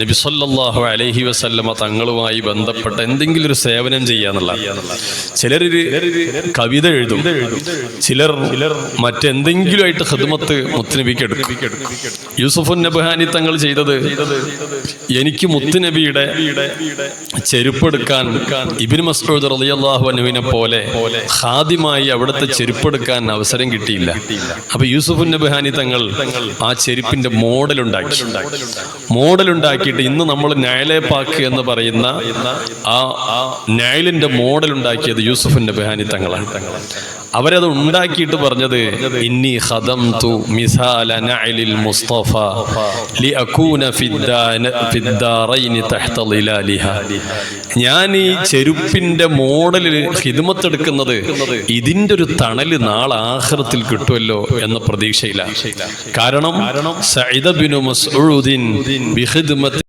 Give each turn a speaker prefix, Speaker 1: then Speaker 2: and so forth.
Speaker 1: നബി സല്ലാഹു അലഹി വസല്ലമ തങ്ങളുമായി ബന്ധപ്പെട്ട എന്തെങ്കിലും ഒരു സേവനം ചെയ്യാന്നുള്ള ചിലർ കവിത എഴുതും. ചിലർ മറ്റെന്തെങ്കിലും ആയിട്ട് ഹിദ്മത്ത് മുത്തുനബിക്ക് എടുക്കും. യൂസുഫുൻ നബ്ഹാനി തങ്ങൾ ചെയ്തത് എനിക്ക് മുത്തുനബിയുടെ ചെരുപ്പെടുക്കാൻ ഇബിൻ മസ്ഊദ് റളിയല്ലാഹു അൻഹുവിനെ പോലെ ഹാദ്യമായി അവിടുത്തെ ചെരുപ്പെടുക്കാൻ അവസരം കിട്ടിയില്ല. അപ്പൊ യൂസഫുൻ നബ്ഹാനി തങ്ങൾ ആ ചെരുപ്പിന്റെ മോഡൽ ഉണ്ടാക്കി. മോഡൽ ഉണ്ടാക്കിയിട്ട് ഇന്ന് നമ്മൾ നയലെ പാക്ക് എന്ന് പറയുന്ന ആ നയലിന്റെ മോഡൽ ഉണ്ടാക്കിയത് യൂസുഫുൻ ബഹാനിത്തങ്ങളാണ് തങ്ങളാണ് അവരത് ഉണ്ടാക്കിയിട്ട് പറഞ്ഞത് ഇന്നി ഖദംതു മിസാല നഅലിൽ മുസ്തഫ ലിഅകൂന ഫിദ്ദാന ഫിദ്ദാറൈനി തഹ്ത ലിലാലിഹ ഞാൻ ഈ ചെരുപ്പിന്റെ മോഡലിൽ ഹിദ്മത്ത് എടുക്കുന്നത് ഇതിന്റെ ഒരു തണൽ നാളെ ആഖിറത്തിൽ കിട്ടുമല്ലോ എന്ന പ്രതീക്ഷയിലാണ്. കാരണം സഇദ ബിനു മസ്ഊദിൻ ബിഖിദ്മത്തി